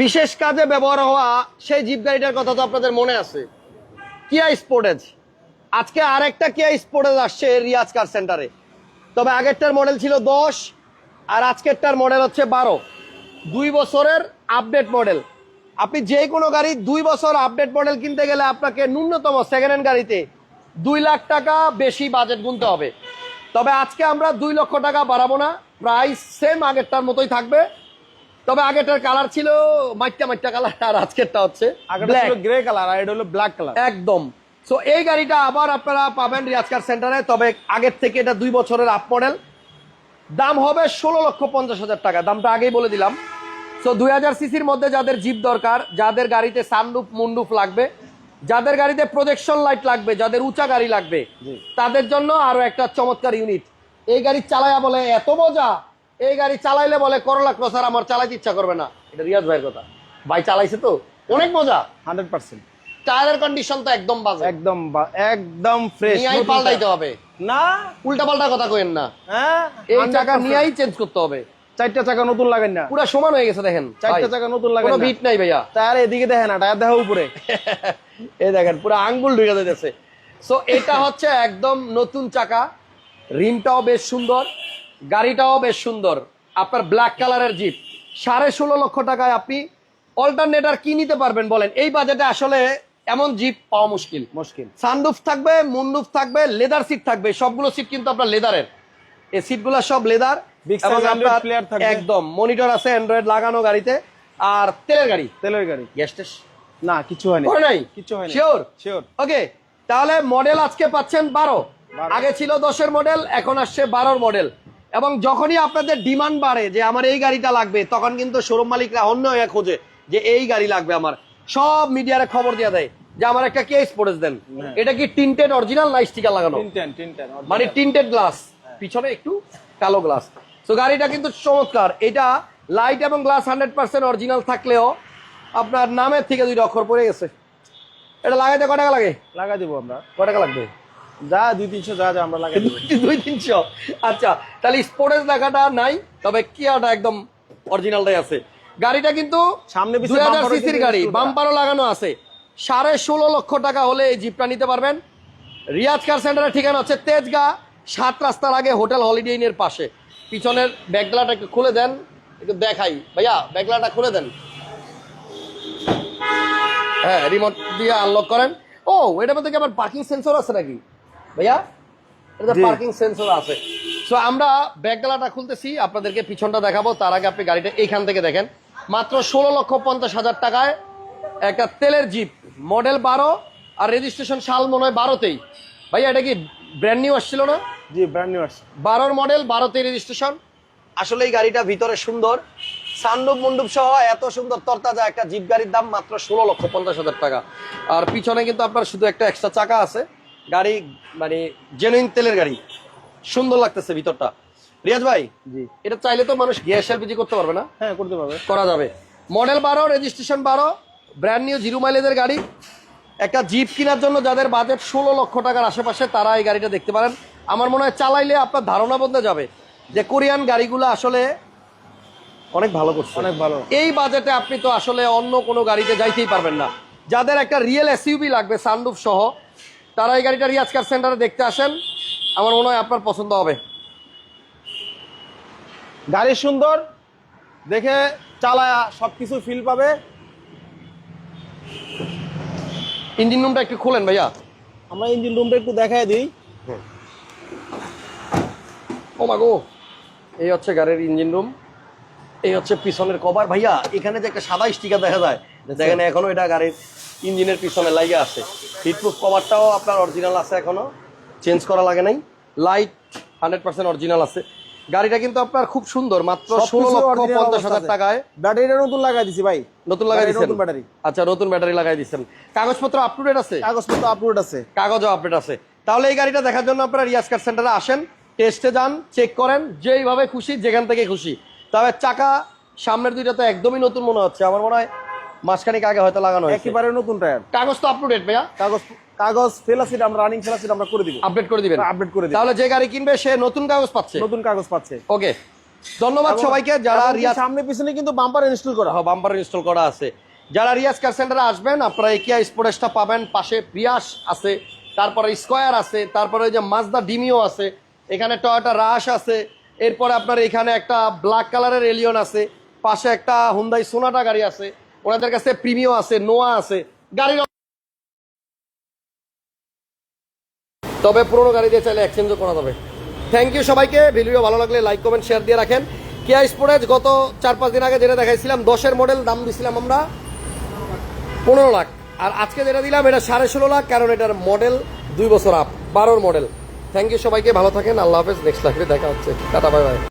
বিশেষ কাজে ব্যবহার হওয়া সেই জিপ গাড়িটার কথা তো আপনাদের মনে আছে। কিয়া স্পোর্টেজ আজকে আরেকটা কিয়া স্পোর্টেজ আসছে রিয়াজ কার সেন্টারে তবে আগেরটার মডেল ছিল দশ, আর আজকেরটার মডেল হচ্ছে বারো। দুই বছরের আপডেট মডেল আপনি যে কোনো গাড়ি দুই বছর আপডেট মডেল কিনতে গেলে আপনাকে ন্যূনতম সেকেন্ড হ্যান্ড গাড়িতে দুই লাখ টাকা বেশি বাজেট গুনতে হবে। তবে আজকে আমরা দুই লক্ষ টাকা বাড়াবো না। প্রাইস সেম আগেরটার মতোই থাকবে। তবে আগেরটার কালার ছিল মাইটটা মাইটটা কালার আর আজকেরটা হচ্ছে গ্রে কালার আর এটা হলো ব্ল্যাক কালার। একদম। সো এই গাড়িটা আবার আপনারা পাবেন রিয়াজকার সেন্টারে তবে আগের থেকে এটা দুই বছরের আপ মডেল দাম হবে ষোলো লক্ষ পঞ্চাশ হাজার টাকা দামটা আগেই বলে দিলাম। সো দুই হাজার সিসির মধ্যে যাদের জিপ দরকার যাদের গাড়িতে সানরুফ মুন্ডুফ লাগবে যাদের গাড়িতে প্রজেকশন লাইট লাগবে যাদের উঁচা গাড়ি লাগবে তাদের জন্য আরও একটা চমৎকার ইউনিট এই গাড়ি চালায়া বলে এত মজা! এই গাড়ি চালাইলে বলে করলা ক্রসার আমার চালাইতে ইচ্ছা করবে না। এটা রিয়াজ ভাইয়ের কথা। ভাই চালাইছে তো? অনেক মজা। Hundred percent. টায়ারের কন্ডিশন তো একদম বাজে। একদম একদম ফ্রেশ নিয়াই পাল্টাইতে হবে। না। উল্টা পাল্টা কথা কইেন না। হ্যাঁ? এই চাকা নিয়াই চেঞ্জ করতে হবে। চারটা চাকা নতুন লাগান না। পুরো সমান হয়ে গেছে দেখেন। চারটা চাকা নতুন লাগান কোনো বিট নাই ভাইয়া। টায়ার এদিকে দেখে না টায়ার দেখা উপরে। এই দেখেন পুরো আঙ্গুল ঢুকে যাচ্ছে সো এটা হচ্ছে একদম নতুন চাকা। রিমটাও বেশ সুন্দর। গাড়িটাও বেশ সুন্দর। আপনার ব্ল্যাক কালারের জিপ সাড়ে ষোলো লক্ষ টাকায় আপনি অল্টারনেটার কি নিতে পারবেন বলেন? এই বাজেটে আসলে এমন জিপ পাওয়া মুশকিল। মুশকিল। সানরুফ থাকবে মুন্ডুফ থাকবে লেদার সিট থাকবে। সবগুলো সিট কিন্তু আপনার লেদারের এই সিটগুলো সব লেদার। একদম মনিটর আছে অ্যান্ড্রয়েড লাগানো গাড়িতে। আর তেলের গাড়ি। তেলের গাড়ি। গ্যাস না কিছু হয়নি। নাই? কিছু হয়নি। শিওর শিওর ওকে তাহলে মডেল আজকে পাচ্ছেন বারো। আগে ছিল দশের মডেল এখন আসছে বারোর মডেল এবং যখনই আপনাদের ডিমান্ড বাড়ে যে আমার এই গাড়িটা লাগবে তখন কিন্তু শোরুম মালিকরা অন্য হয়ে খোঁজে যে এই গাড়ি লাগবে আমার। সব মিডিয়ারে খবর দিয়ে দেয় যে আমার একটা কেস পড়ে দেন। হ্যাঁ। এটা কি টিন্টেড অরিজিনাল না স্টিকার লাগানো? মানে টিন্টেড গ্লাস পিছনে একটু কালো গ্লাস তো গাড়িটা কিন্তু চমৎকার। এটা লাইট এবং গ্লাস হান্ড্রেড পার্সেন্ট অরিজিনাল থাকলেও আপনার নামের থেকে দুইটা অক্ষর পড়ে গেছে। এটা লাগাইতে কয় টাকা লাগে? লাগা দিব আমরা। কয় টাকা লাগবে? যা দুই তিনশো যা যা আমরা লাগাই দুই তিনশো। আচ্ছা তাহলে স্পোর্টেজ দেখাটা নাই তবে কিয়াটা একদম অরিজিনালটাই আছে। গাড়িটা কিন্তু সামনে দুই হাজার সিসির গাড়ি বাম্পারও লাগানো আছে। সাড়ে ষোলো লক্ষ টাকা হলে এই জিপটা নিতে পারবেন। রিয়াজ কার সেন্টারের ঠিকানা হচ্ছে তেজগা সাত রাস্তার আগে হোটেল হলিডে ইনের পাশে। পিছনের ব্যাগলাটা একটু খুলে দেন একটু দেখাই। ভাইয়া ব্যাগলাটা খুলে দেন। হ্যাঁ রিমোট দিয়ে আনলক করেন। ও এটার মধ্যে কি আবার পার্কিং সেন্সর আছে নাকি? ভাইয়া এটা। পার্কিং সেন্সর আছে। সো আমরা ব্যাগডালাটা খুলতেছি আপনাদেরকে পিছনটা দেখাবো। তার আগে আপনি গাড়িটা এইখান থেকে দেখেন। মাত্র ষোলো লক্ষ পঞ্চাশ হাজার টাকায় একটা তেলের জিপ মডেল বারো আর রেজিস্ট্রেশন সাল মনে হয় বারোতেই। ভাইয়া এটা কি ব্র্যান্ড নিউ আসছিল না? জি ব্র্যান্ড নিউ আসছে। বারোর মডেল বারোতে রেজিস্ট্রেশন আসলে এই গাড়িটা ভিতরে সুন্দর। সান্ডুপ মন্ডুপ সহ এত সুন্দর তরতাজা একটা জিপ গাড়ির দাম মাত্র ষোলো লক্ষ পঞ্চাশ হাজার টাকা। আর পিছনে কিন্তু আপনার শুধু একটা এক্সট্রা চাকা আছে। গাড়ি মানে জেনুইন তেলের গাড়ি। সুন্দর লাগতেছে ভিতরটা। রিয়াজ ভাই জি। এটা চাইলে তো মানুষ গ্যাস এলপিজি করতে পারবে না? হ্যাঁ করতে পারবে। করা যাবে। মডেল বারো রেজিস্ট্রেশন বারো ব্র্যান্ড নিউ জিরো মাইলেজের গাড়ি। একটা জিপ কেনার জন্য যাদের বাজেট ষোলো লক্ষ টাকার আশেপাশে তারা এই গাড়িটা দেখতে পারেন। আমার মনে হয় চালাইলে আপনার ধারণা বদলে যাবে যে কোরিয়ান গাড়িগুলো আসলে অনেক ভালো করছে। অনেক ভালো। এই বাজেটে আপনি তো আসলে অন্য কোনো গাড়িতে যাইতেই পারবেন না। যাদের একটা রিয়েল এসইউবি লাগবে সানরুফ সহ তারা এই গাড়িটা রিয়াজকার সেন্টারে দেখতে আসেন। আমার মনে হয় আপনার পছন্দ হবে। গাড়ি সুন্দর দেখে চালায় সবকিছু ফিল পাবে। ইঞ্জিন রুমটা একটু খোলেন ভাইয়া। আমরা ইঞ্জিন রুমটা একটু দেখাই দিই। ও মাগো এই হচ্ছে গাড়ির ইঞ্জিন রুম এই হচ্ছে পিছনের কভার ভাইয়া এখানে যে একটা সাদা স্টিকার দেখা যায় দেখেন এখনও এটা গাড়ির ইঞ্জিনের পিছনে লাগে আছে। হিটপ্রুফ কভারটাও আপনার অরিজিনাল আছে এখনও। চেঞ্জ করা লাগে নাই। লাইট হান্ড্রেড পার্সেন্ট অরিজিনাল আছে। গাড়িটা কিন্তু আপনার খুব সুন্দর মাত্র ষোলো লক্ষ পঞ্চাশ হাজার টাকায়। ব্যাটারিটা নতুন লাগাই দিছি ভাই। নতুন লাগাই দিচ্ছেন নতুন ব্যাটারি আচ্ছা নতুন ব্যাটারি লাগাই দিচ্ছেন কাগজপত্র আপ টু আছে? কাগজপত্র আপলোড আছে। কাগজও আপডেট আছে। তাহলে এই গাড়িটা দেখার জন্য আপনারা রিয়াজ কার সেন্টারে আসেন টেস্টে যান চেক করেন যেইভাবে খুশি যেখান থেকে খুশি। তবে চাকা সামনের দুইটা তো একদমই নতুন মনে হচ্ছে। আমার মনে হয় মাসখানিক আগে হয়তো লাগানো হয়েছে। একেবারে নতুন টায়ার। কাগজ তো আপ টু ডেট ভাইয়া। কাগজ কাগজ ফেলাসিট আমরা রানিং ফেলাসিট আমরা করে দিব। আপডেট করে দিবেন। আপডেট করে দিব। তাহলে যে গাড়ি কিনবে সে নতুন কাগজ পাচ্ছে। নতুন কাগজ পাচ্ছে। ওকে ধন্যবাদ সবাইকে যারা রিয়াজ সামনে পিছনে কিন্তু বাম্পার ইনস্টল করা। হবে বাম্পার ইনস্টল করা আছে। যারা রিয়াজ কার সেন্টারে আসবেন আপনারা একিয়া স্পোর্টেসটা পাবেন। পাশে প্রিয়াস আছে তারপরে স্কোয়ার আছে তারপরে ওই যে মাজদা ডিমিও আছে এখানে টয়োটা রাশ আছে এরপরে আপনার এখানে একটা ব্ল্যাক কালারের এলিয়ন আছে পাশে একটা হুন্দাই সোনাটা গাড়ি আছে। ওনাদের কাছে প্রিমিও আছে, নোয়া আছে, গাড়ির তবে পুরোনো গাড়ি দিয়ে চাইলে এক্সচেঞ্জও করা যাবে। থ্যাংক ইউ সবাইকে। ভিডিও ভালো লাগলে লাইক কমেন্ট শেয়ার দিয়ে রাখেন। কিয়া স্পোরেজ গত চার পাঁচ দিন আগে যেটা দেখাইছিলাম, দশের মডেল দাম দিছিলাম আমরা পনেরো লাখ। আর আজকে যেটা দিলাম, এটা সাড়ে ষোলো লাখ, কারণ এটার মডেল দুই বছর আপ বারোর মডেল থ্যাংক ইউ সবাইকে, ভালো থাকেন, আল্লাহ হাফেজ নেক্সট লাইফে দেখা হচ্ছে। Tata bye bye